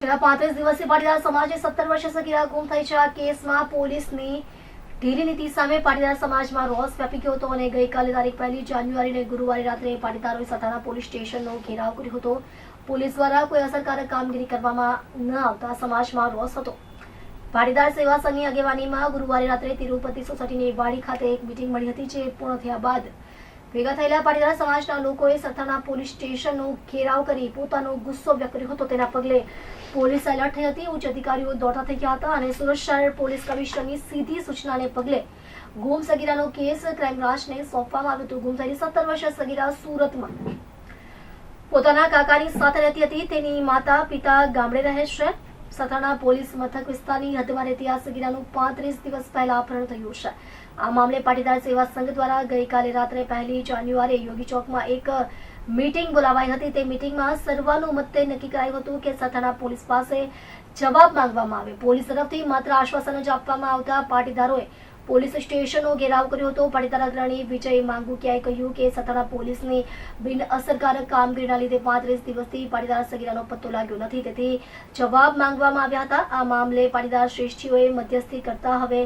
છેલ્લા પાંત્રીસ દિવસથી પાટીદાર સમાજે સત્તર વર્ષે સગીરા ગુમ થઈ છે આ કેસમાં પોલીસની ઢીલી નીતિ સામે પાટીદાર સમાજમાં રોષ વ્યાપી ગયો હતો અને ગઈકાલે તારીખ પહેલી જાન્યુઆરીને ગુરુવારે રાત્રે પાટીદારોએ સતાના પોલીસ સ્ટેશનનો ઘેરાવ કર્યો હતો. પોલીસ દ્વારા કોઈ અસરકારક કામગીરી કરવામાં ન આવતા સમાજમાં રોષ હતો. પાટીદાર સેવા સંઘની આગેવાનીમાં ગુરુવારે રાત્રે તિરુપતિ સોસાયટીની વાડી ખાતે એક મિટિંગ મળી હતી જે પૂર્ણ થયા બાદ ભેગા થયેલા પાટીદાર સમાજના લોકોએ સરથાના પોલીસ સ્ટેશનનો ઘેરાવ કરી પોતાનો ગુસ્સો વ્યક્ત કર્યો હતો. તેના પગલે પોલીસ એલર્ટ થઈ હતી. ઉચ્ચ અધિકારીઓ દોડતા થઈ ગયા હતા અને સુરત પોલીસ કમિશનરની સીધી સૂચનાને પગલે ગુમ સગીરાનો કેસ ક્રાઇમ બ્રાન્ચને સોંપવામાં આવ્યો હતો. ગુમ થયેલી સત્તર વર્ષીય સગીરા સુરતમાં પોતાના કાકાની સાથે રહેતી હતી. તેની માતા પિતા ગામડે રહે છે. સથાણા પોલીસ મથક વિસ્તારની હદમાં રહેતી આ સગીરાનું પાંત્રીસ દિવસ પહેલા અપહરણ થયું છે. આ મામલે પાટીદાર સેવા સંઘ દ્વારા ગઈકાલે રાત્રે પહેલી જાન્યુઆરીએ યોગી ચોકમાં એક મીટિંગ બોલાવાઈ હતી. તે મીટિંગમાં સર્વાનુમતે નક્કી કરાયું હતું કે સથાણા પોલીસ પાસે જવાબ માંગવામાં આવે. પોલીસ તરફથી માત્ર આશ્વાસનો જ આપવામાં આવતા પાટીદારોએ પોલીસ સ્ટેશનનો ઘેરાવ કર્યો હતો. પાટીદાર અગ્રણી વિજય માંગુકિયાએ કહ્યું કે સથાણા પોલીસની બિન અસરકારક કામગીરીના લીધે પાંત્રીસ દિવસથી પાટીદાર સગીરાનો પત્તો લાગ્યો નથી. તેથી જવાબ માંગવામાં આવ્યા હતા. આ મામલે પાટીદાર શ્રેષ્ઠીઓએ મધ્યસ્થી કરતા હવે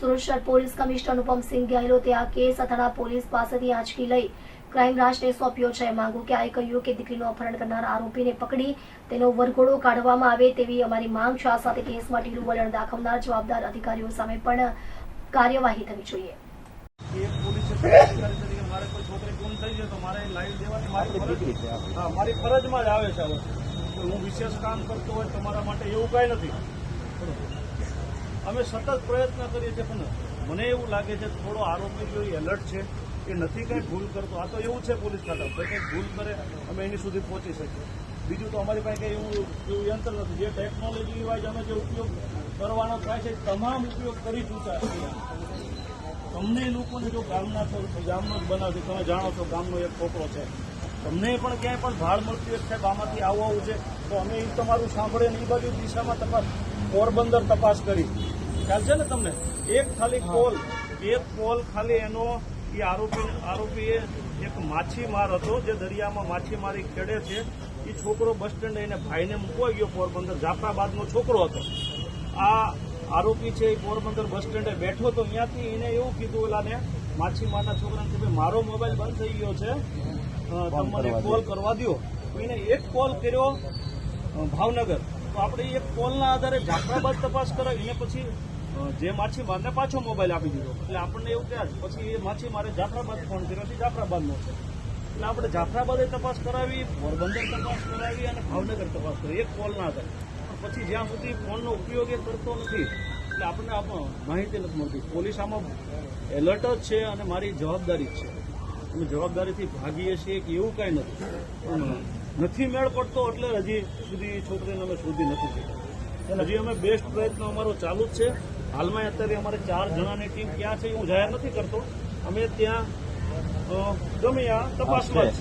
સુરત પોલીસ કમિશનર અનુપમસિંહ ગેહલોતે આ કેસ સથાણા પોલીસ પાસેથી આંચકી લઈ ક્રાઇમ બ્રાન્ચને સોંપ્યો છે. માંગુકિયાએ કહ્યું કે દીકરીનું અપહરણ કરનાર આરોપીને પકડી તેનો વરઘોડો કાઢવામાં આવે તેવી અમારી માંગ છે. આ સાથે કેસમાં ઢીલું વલણ દાખવનાર જવાબદાર અધિકારીઓ સામે પણ કાર્યવાહી થવી જોઈએ. મારે ફરજમાં જ આવે છે હું વિશેષ કામ કરતો હોય તમારા માટે એવું કાંઈ નથી અમે સતત પ્રયત્ન કરીએ છીએ પણ મને એવું લાગે છે થોડો આરોપી એલર્ટ છે. એ નથી કંઈ ભૂલ કરતો? આ તો એવું છે પોલીસ ખાતા કોઈ કંઈક ભૂલ કરે અમે એની સુધી પહોંચી શકીએ. બીજું તો અમારી પાસે કંઈ એવું એવું યંત્ર નથી. જે ટેકનોલોજી વાઇઝ અમે જે ઉપયોગ કરવાનો થાય છે તમામ ઉપયોગ કરી ચૂક્યા છીએ. તમને લોકોને જો ગામના ગામનો જ બનાવશે તમે જાણો છો ગામનો એક છોકરો છે. તમને પણ ક્યાંય પણ ભાડ મળતી હોય સાહેબ આમાંથી આવું આવું છે તો અમે એ તમારું સાંભળીને એ બાજુ દિશામાં તપાસ પોરબંદર તપાસ કરી. ખ્યાલ છે ને તમને? એક ખાલી કોલ એક કોલ ખાલી એનો એ આરોપી આરોપીએ એક માછીમાર હતો જે દરિયામાં માછીમારી ખેડે છે. એ છોકરો બસ સ્ટેન્ડ એને ભાઈને મૂકવા ગયો પોરબંદર. જાફરાબાદનો છોકરો હતો. આ આરોપી છે એ પોરબંદર બસ સ્ટેન્ડે બેઠો તો અહીંયાથી એને એવું કીધું ઓલાને માછીમારના છોકરાને કે ભાઈ મારો મોબાઈલ બંધ થઈ ગયો છે. તમને કોલ કરવા દો એને એક કોલ કર્યો ભાવનગર. તો આપણે એક કોલના આધારે જાફરાબાદ તપાસ કરાવી એને પછી જે માછીમારને પાછો મોબાઈલ આપી દીધો. એટલે આપણને એવું કહેવાય પછી એ માછીમારે જાફરાબાદ ફોન કર્યો એટલે જાફરાબાદનો છે. એટલે આપણે જાફરાબાદે તપાસ કરાવી પોરબંદર તપાસ કરાવી અને ભાવનગર તપાસ કરી. એક કોલના ના પણ પછી જ્યાં સુધી ફોનનો ઉપયોગ એ કરતો નથી એટલે આપણને આમાં માહિતી નથી મળતી. પોલીસ આમાં એલર્ટ જ છે અને મારી જવાબદારી જ છે. અમે જવાબદારીથી ભાગીએ છીએ કે એવું કાંઈ નથી. પણ નથી મેળ પડતો એટલે હજી સુધી છોકરીને અમે શોધી નથી શકતા હજી અમે બેસ્ટ પ્રયત્ન અમારો ચાલુ જ છે. હાલમાં અત્યારે અમારે ચાર જણાની ટીમ ક્યાં છે હું જાહેર નથી કરતો. અમે ત્યાં ગમે આ તપાસમાં છીએ.